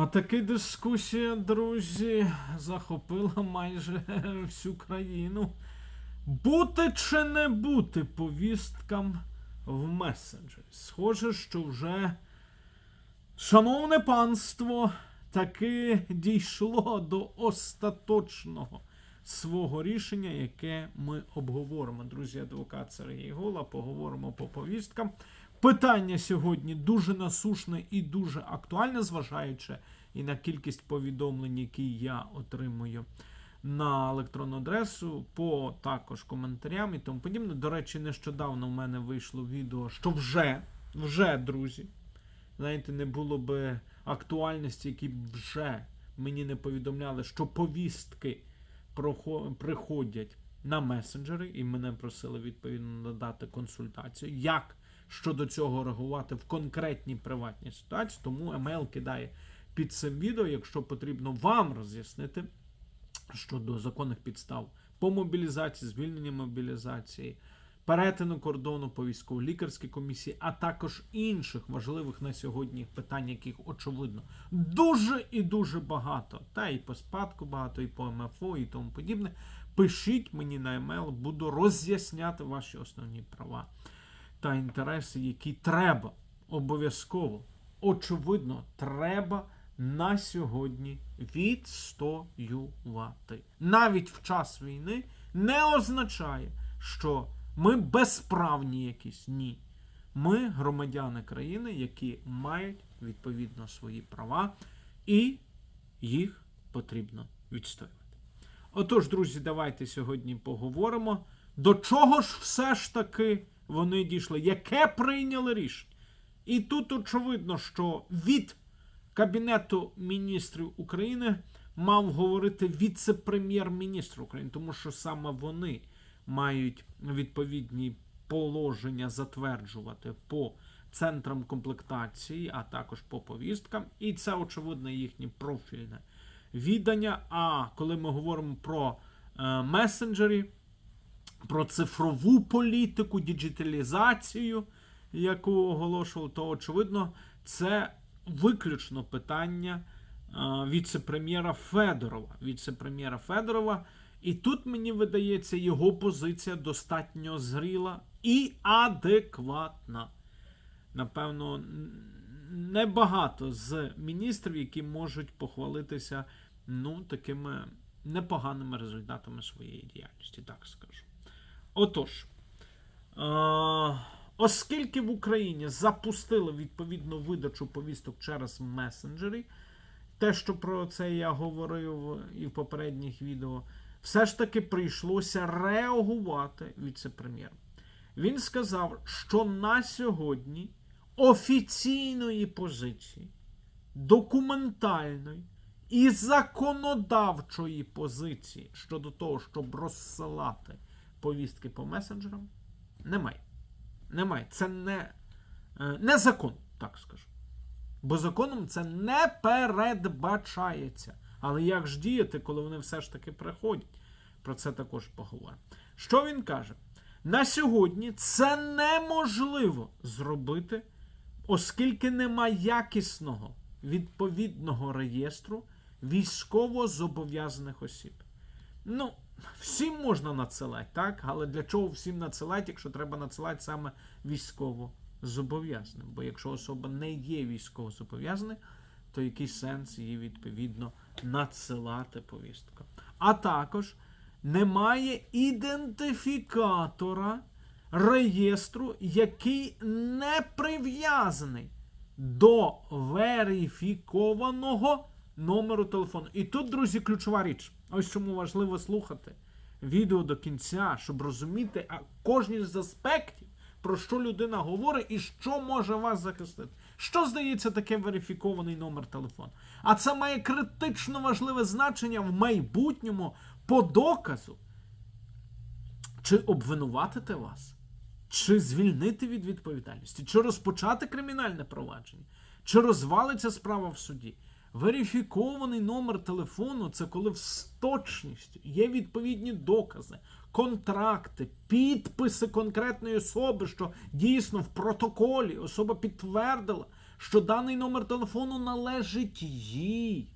А таки дискусія, друзі, захопила майже всю країну. Бути чи не бути повісткам в месенджері? Схоже, що вже, шановне панство, таки дійшло до остаточного свого рішення, яке ми обговоримо. Друзі, адвокат Сергій Гола, поговоримо по повісткам. Питання сьогодні дуже насушне і дуже актуальне, зважаючи і на кількість повідомлень, які я отримую на електронну адресу, по також коментарям і тому подібне. До речі, нещодавно в мене вийшло відео, що вже, вже, друзі, знаєте, не було би актуальності, які б вже мені не повідомляли, що повістки приходять на месенджери, і мене просили відповідно надати консультацію, як щодо цього реагувати в конкретній приватній ситуації. Тому емейл кидає під цим відео, якщо потрібно вам роз'яснити щодо законних підстав по мобілізації, звільнення мобілізації, перетину кордону по військово-лікарській комісії, а також інших важливих на сьогодні питань, яких очевидно дуже і дуже багато. Та і по спадку багато, і по МФО, і тому подібне. Пишіть мені на емейл, буду роз'ясняти ваші основні права та інтереси, які треба обов'язково, очевидно, треба на сьогодні відстоювати. Навіть в час війни не означає, що ми безправні якісь. Ні. Ми громадяни країни, які мають відповідно свої права, і їх потрібно відстоювати. Отож, друзі, давайте сьогодні поговоримо, до чого ж все ж таки вони дійшли, яке прийняли рішення. І тут очевидно, що від Кабінету міністрів України мав говорити віце-прем'єр-міністр України, тому що саме вони мають відповідні положення затверджувати по центрам комплектації, а також по повісткам. І це, очевидно, їхнє профільне віддання. А коли ми говоримо про е, месенджері, про цифрову політику, діджиталізацію, яку оголошували, то очевидно, це виключно питання е, віце-прем'єра Федорова. Віце-прем'єра Федорова. І тут мені видається, його позиція достатньо зріла і адекватна. Напевно, небагато з міністрів, які можуть похвалитися ну, такими непоганими результатами своєї діяльності, так скажу. Отож, е- оскільки в Україні запустили відповідну видачу повісток через месенджері, те, що про це я говорив і в попередніх відео, все ж таки прийшлося реагувати віце-прем'єру. Він сказав, що на сьогодні офіційної позиції, документальної і законодавчої позиції щодо того, щоб розсилати повістки по месенджерам, немає. Немає. Це не, е, не закон, так скажу. Бо законом це не передбачається. Але як ж діяти, коли вони все ж таки приходять? Про це також поговоримо. Що він каже? На сьогодні це неможливо зробити, оскільки нема якісного відповідного реєстру військово-зобов'язаних осіб. Ну, всім можна надсилати, так? Але для чого всім надсилати, якщо треба надсилати саме військово зобов'язаним? Бо якщо особа не є військово зобов'язаною, то який сенс її відповідно надсилати повістку? А також немає ідентифікатора реєстру, який не прив'язаний до верифікованого номеру телефону. І тут, друзі, ключова річ. Ось чому важливо слухати відео до кінця, щоб розуміти а, кожен з аспектів, про що людина говорить і що може вас захистити. Що здається таке верифікований номер телефону? А це має критично важливе значення в майбутньому по доказу. Чи обвинуватити вас, чи звільнити від відповідальності, чи розпочати кримінальне провадження, чи розвалиться справа в суді. Верифікований номер телефону це коли з точністю є відповідні докази, контракти, підписи конкретної особи, що дійсно в протоколі особа підтвердила, що даний номер телефону належить їй.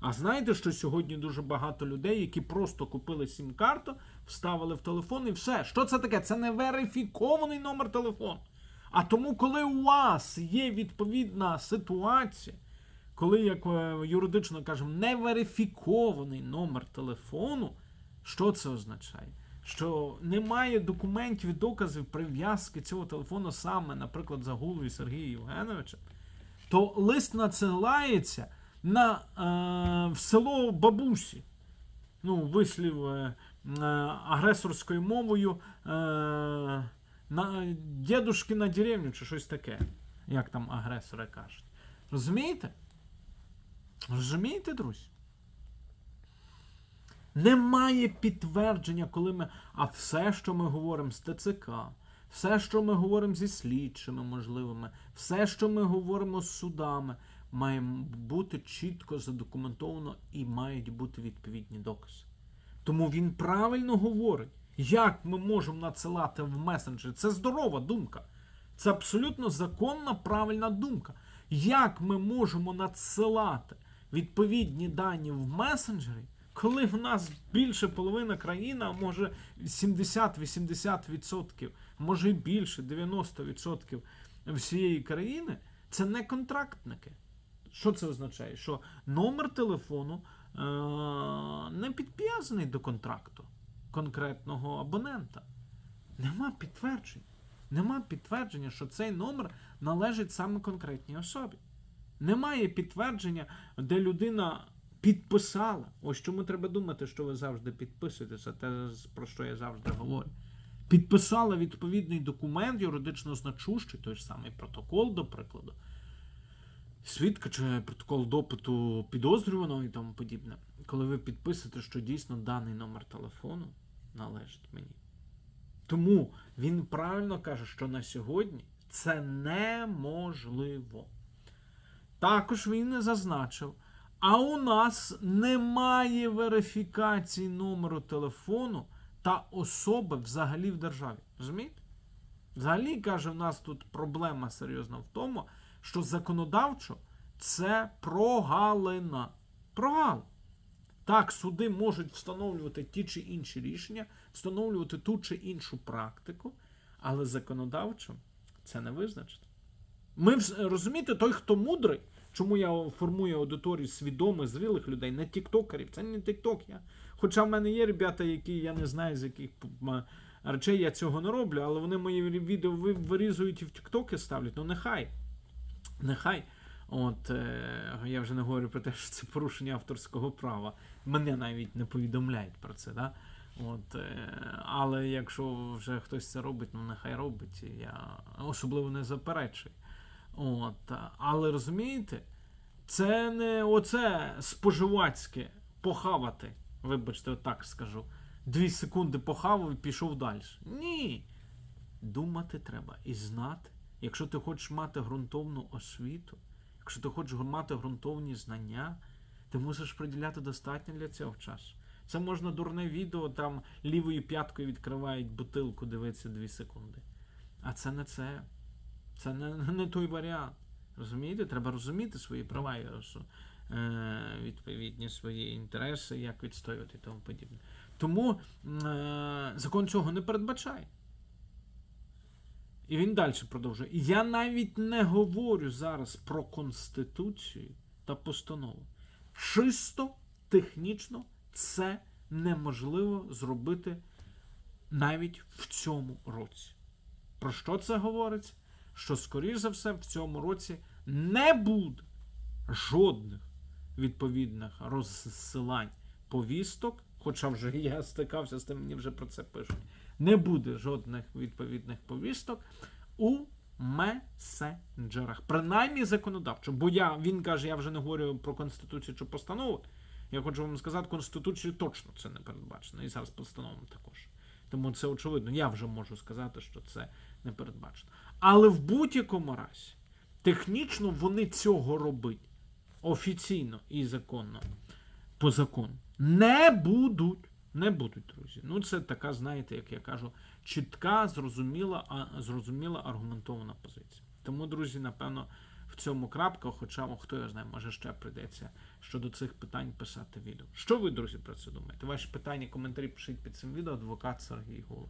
А знаєте, що сьогодні дуже багато людей, які просто купили сім-карту, вставили в телефон і все. Що це таке? Це не верифікований номер телефону. А тому, коли у вас є відповідна ситуація, коли, як е, юридично кажемо, неверифікований номер телефону, що це означає? Що немає документів і доказів прив'язки цього телефону саме, наприклад, загулою Сергія Євгеновича, то лист надсилається на, е, в село бабусі. Ну, вислів е, е, агресорською мовою е, на дідушки на деревню чи щось таке, як там агресори кажуть. Розумієте? Розумієте, друзі? Немає підтвердження, коли ми. А все, що ми говоримо з ТЦК, все, що ми говоримо зі слідчими можливими, все, що ми говоримо з судами, має бути чітко задокументовано і мають бути відповідні докази. Тому він правильно говорить, як ми можемо надсилати в месенджері. Це здорова думка. Це абсолютно законна, правильна думка. Як ми можемо надсилати відповідні дані в месенджері, коли в нас більше половина країни, а може 70-80%, може і більше, 90% всієї країни, це не контрактники. Що це означає? Що номер телефону е- не підв'язаний до контракту конкретного абонента. Нема підтверджень. Нема підтвердження, що цей номер належить саме конкретній особі. Немає підтвердження, де людина підписала. Ось чому треба думати, що ви завжди підписуєтеся, те, про що я завжди говорю. Підписала відповідний документ, юридично значущий, той ж самий протокол, до прикладу, свідка чи протокол допиту підозрюваного і тому подібне. Коли ви підписуєте, що дійсно даний номер телефону належить мені. Тому він правильно каже, що на сьогодні це неможливо. Також він не зазначив. А у нас немає верифікації номеру телефону та особи взагалі в державі. Розумієте? Взагалі, каже, в нас тут проблема серйозна в тому, що законодавчо це прогалина. Прогал. Так, суди можуть встановлювати ті чи інші рішення, встановлювати ту чи іншу практику, але законодавчо це не визначено. Ми розумієте, той, хто мудрий, чому я формую аудиторію свідомих, зрілих людей, не тіктокерів, це не тікток. Я. Хоча в мене є ребята, які я не знаю, з яких речей я цього не роблю, але вони мої відео вирізують і в тіктоки ставлять. Ну нехай. Нехай. От е, я вже не говорю про те, що це порушення авторського права. Мене навіть не повідомляють про це. Да? От, е, але якщо вже хтось це робить, ну нехай робить. Я особливо не заперечую. От, але розумієте, це не оце споживацьке похавати. Вибачте, отак скажу. Дві секунди похавав і пішов далі. Ні. Думати треба і знати. Якщо ти хочеш мати ґрунтовну освіту, якщо ти хочеш мати ґрунтовні знання, ти мусиш приділяти достатньо для цього часу. Це можна дурне відео, там лівою п'яткою відкривають бутилку, дивиться 2 секунди. А це не це. Це не, не той варіант. Розумієте? Треба розуміти свої права і ос- е, відповідні свої інтереси, як відстоювати і тому подібне. Тому е, закон цього не передбачає. І він далі продовжує. Я навіть не говорю зараз про Конституцію та постанову. Чисто технічно це неможливо зробити навіть в цьому році. Про що це говориться? Що, скоріш за все, в цьому році не буде жодних відповідних розсилань повісток, хоча вже я стикався з тим, мені вже про це пишуть. Не буде жодних відповідних повісток у месенджерах. Принаймні законодавчо. Бо я, він каже, я вже не говорю про Конституцію чи постанову. Я хочу вам сказати, Конституцією точно це не передбачено. І зараз постановом також. Тому це очевидно. Я вже можу сказати, що це не передбачено. Але в будь-якому разі, технічно вони цього робити офіційно і законно, по закону, не будуть. Не будуть, друзі. Ну, це така, знаєте, як я кажу, чітка, зрозуміла, зрозуміла аргументована позиція. Тому, друзі, напевно, в цьому крапка, хоча хто його знає, може ще прийдеться щодо цих питань писати відео. Що ви, друзі, про це думаєте? Ваші питання, коментарі пишіть під цим відео. Адвокат Сергій Гула.